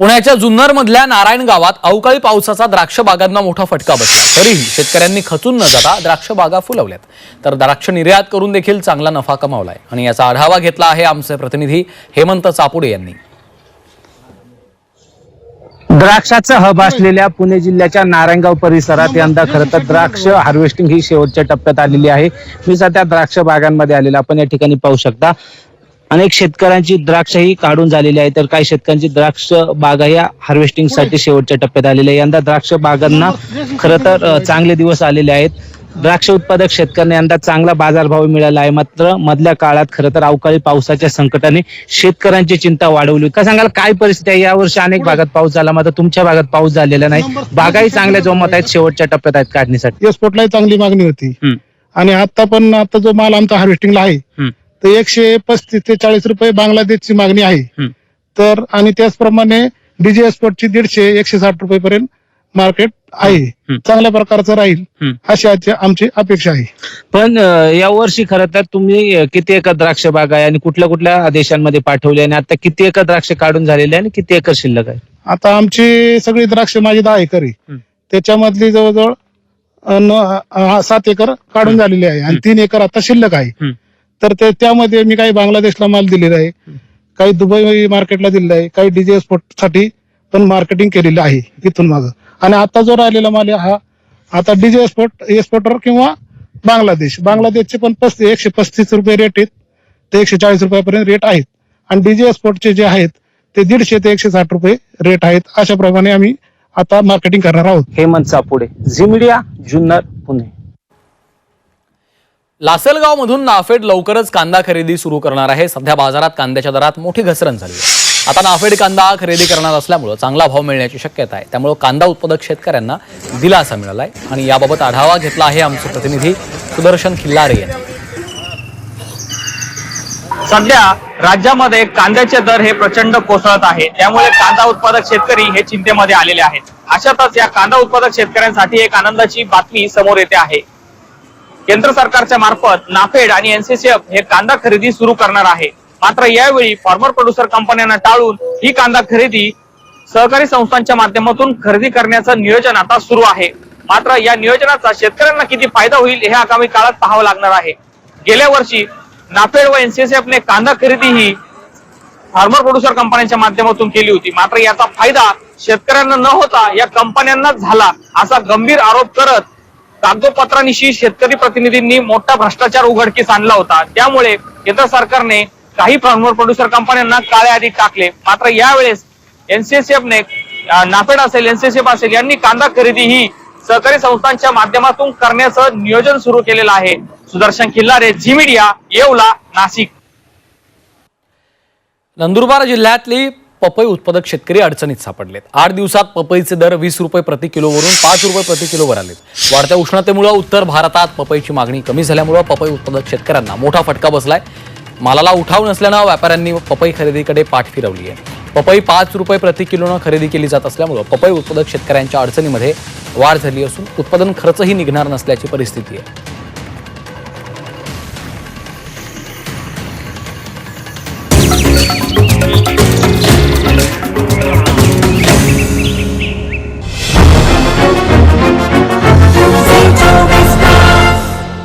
पुण्याच्या जुन्नर मधल्या नारायण गावात अवकाळी पावसाचा द्राक्ष बागांना मोठा फटका बसला. तरीही शेतकऱ्यांनी खचून न जाता द्राक्ष बागा फुलवल्यात. तर द्राक्ष निर्यात करून देखील चांगला नफा कमावलाय. आणि याचा आढावा घेतला आहे आमचे प्रतिनिधी हेमंत चापुडे यांनी. द्राक्षाचा हब असलेल्या पुणे जिल्ह्याच्या नारायणगाव परिसरात यंदा खरं तर द्राक्ष हार्वेस्टिंग ही शेवटच्या टप्प्यात आलेली आहे. मी सध्या द्राक्ष बागांमध्ये आलेला आपण या ठिकाणी पाहू शकता. अनेक शेतकऱ्यांची द्राक्ष ही काढून झालेली आहे. तर काही शेतकऱ्यांची द्राक्ष बागा या हार्वेस्टिंगसाठी शेवटच्या टप्प्यात आलेल्या आहे. यंदा द्राक्ष बागांना खरं तर चांगले दिवस आलेले आहेत. द्राक्ष उत्पादक शेतकऱ्यांना यंदा चांगला बाजारभाव मिळाला आहे. मात्र मधल्या काळात खरं तर अवकाळी पावसाच्या संकटाने शेतकऱ्यांची चिंता वाढवली. काय सांगाल काय परिस्थिती आहे? यावर्षी अनेक भागात पाऊस झाला मात्र तुमच्या भागात पाऊस झालेला नाही. बागाही चांगल्या जोमात आहेत. शेवटच्या टप्प्यात आहेत काढणीसाठी. एक्सपोर्टलाही चांगली मागणी होती. आणि आता पण आता जो माल आमचा हार्वेस्टिंगला आहे. तर एकशे पस्तीस ते चाळीस रुपये बांगलादेशची मागणी आहे. तर आणि त्याचप्रमाणे डीजी एक्सपोर्टची दीडशे एकशे साठ रुपये पर्यंत मार्केट आहे. चांगल्या प्रकारचं राहील. अशी आजची आमची अपेक्षा आहे. पण अं, यावर्षी खरं तर तुम्ही किती एकर द्राक्ष बाग आहे आणि कुठल्या कुठल्या देशांमध्ये पाठवले आणि आता किती एकर द्राक्ष काढून झालेले आणि किती एकर शिल्लक आहे? आता आमची सगळी द्राक्ष माझी दहा एकर आहे. त्याच्यामधली जवळजवळ सात एकर काढून झालेली आहे आणि तीन एकर आता शिल्लक आहे. तर ते त्यामध्ये मी काही बांगलादेशला माल दिलेला आहे. काही दुबई मार्केटला दिलेला आहे. काही डीजे साठी पण मार्केटिंग केलेलं आहे इथून माग. आणि आता जो राहिलेला माल हा आता डीजे एक्सपोर्ट एक्सपोर्टर किंवा बांगलादेश. बांगलादेशचे पण पस्तीस एकशे पस्तीस रुपये रेट आहेत. ते एकशे चाळीस रुपयापर्यंत रेट आहेत. आणि डीजे एक्सपोर्टचे जे आहेत ते दीडशे ते एकशे साठ रुपये रेट आहेत. अशा प्रमाणे आम्ही आता मार्केटिंग करणार आहोत. हेमंत सापुडे झिमिडिया जुन्नर पुणे. लासलगाव मधून नाफेड लवकरच कांदा खरेदी सुरू करणार आहे. सध्या बाजारात कांद्याच्या दरात मोठी घसरण झाली आहे. आता नाफेड कांदा खरेदी करणार असल्यामुळं चांगला भाव मिळण्याची शक्यता आहे. त्यामुळं कांदा उत्पादक शेतकऱ्यांना दिलासा मिळाला आहे आणि याबाबत आढावा घेतला आहे आमचे प्रतिनिधी सुदर्शन खिल्लारे यांनी. सध्या राज्यामध्ये कांद्याचे दर हे प्रचंड कोसळत आहे. त्यामुळे कांदा उत्पादक शेतकरी हे चिंतेमध्ये आलेले आहेत. अशातच या कांदा उत्पादक शेतकऱ्यांसाठी एक आनंदाची बातमी समोर येते आहे. केंद्र सरकारच्या मार्फत नाफेड आणि एनसीसीएफ हे कांदा खरेदी सुरू करणार आहे. मात्र यावेळी फार्मर प्रोड्युसर कंपन्यांना टाळून ही कांदा खरेदी सहकारी संस्थांच्या माध्यमातून खरेदी करण्याचं नियोजन आता सुरू आहे. मात्र या नियोजनाचा शेतकऱ्यांना किती फायदा होईल हे आगामी काळात पाहावं लागणार आहे. गेल्या वर्षी नाफेड व एनसीसीएफ ने कांदा खरेदी ही फार्मर प्रोड्युसर कंपन्यांच्या माध्यमातून केली होती. मात्र याचा फायदा शेतकऱ्यांना न होता या कंपन्यांनाच झाला असा गंभीर आरोप करत कागदोपत्रांनिशी शेतकरी प्रतिनिधींनी मोठा भ्रष्टाचार उघडकीस आणला होता. त्यामुळे केंद्र सरकारने काही फार्मर प्रोड्युसर कंपन्यांना काळ्या आधी टाकले. मात्र यावेळेस एनसीसीएफने नाफेड असेल एनसीसीएफ असेल यांनी कांदा खरेदी ही सहकारी संस्थांच्या माध्यमातून करण्याचं नियोजन सुरू केलेलं आहे. Sudarshan Killare Zee media Yeola Nashik. Nandurbar जिल्ह्यातली पपई उत्पादक शेतकरी अडचणीत सापडलेत. आठ दिवसात पपईचे दर वीस रुपये प्रति किलोवरून पाच रुपये प्रति किलोवर आलेत. वाढत्या उष्णतेमुळे उत्तर भारतात पपईची मागणी कमी झाल्यामुळे पपई उत्पादक शेतकऱ्यांना मोठा फटका बसलाय. मालाला उठाव नसल्यानं व्यापाऱ्यांनी पपई खरेदीकडे पाठ फिरवली आहे पपई पाच रुपये प्रति किलोनं खरेदी केली जात असल्यामुळं पपई उत्पादक शेतकऱ्यांच्या अडचणीमध्ये वाढ झाली असून उत्पादन खर्चही निघणार नसल्याची परिस्थिती आहे.